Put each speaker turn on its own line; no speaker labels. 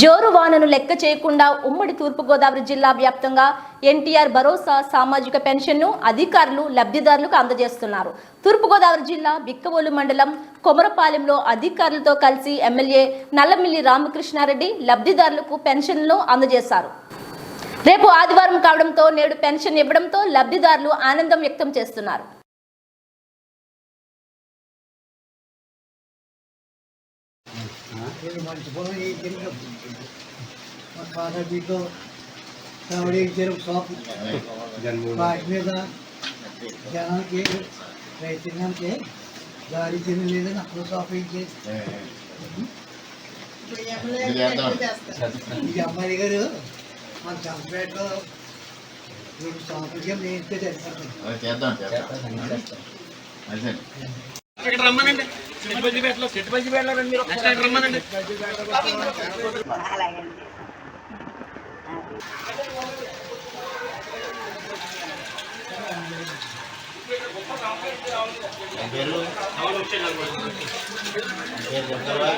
జోరు వానను లెక్క చేయకుండా ఉమ్మడి తూర్పుగోదావరి జిల్లా వ్యాప్తంగా ఎన్టీఆర్ భరోసా సామాజిక పెన్షన్ను అధికారులు లబ్ధిదారులకు అందజేస్తున్నారు. తూర్పుగోదావరి జిల్లా బిక్కవోలు మండలం కొమరపాలెంలో అధికారులతో కలిసి ఎమ్మెల్యే నల్లమిల్లి రామకృష్ణారెడ్డి లబ్ధిదారులకు పెన్షన్లు అందజేశారు. రేపు ఆదివారం కావడంతో నేడు పెన్షన్ ఇవ్వడంతో లబ్ధిదారులు ఆనందం వ్యక్తం చేస్తున్నారు.
నేను మర్చిపోయి మా కాలేజీలో కావడి చెరుకు షాపు వాటి మీద జనానికి రైతాంగానికి గాడి తిని అక్కడ షాప్ ఇచ్చేసి ఈ అమ్మాయి గారు మన చంపేటలో వీళ్ళు షాపులకి నేర్పే సరిపోతుంది
రమ్మనండి చెట్టుబల్లి పెట్టలో చెట్టుబల్లి పెట్టలో రండి మీరు ఒకసారి ఇక్కడ రమ్మనండి
పేరు పేరు చెప్తావా